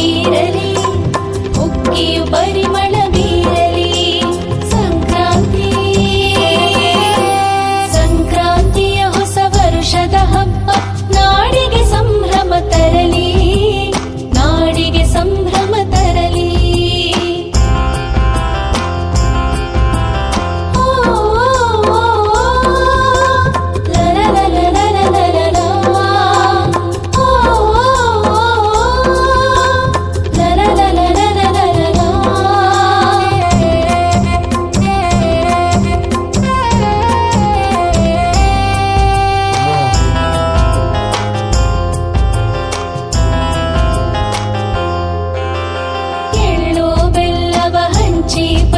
பீரலே முக்கிய பரிமள cheap.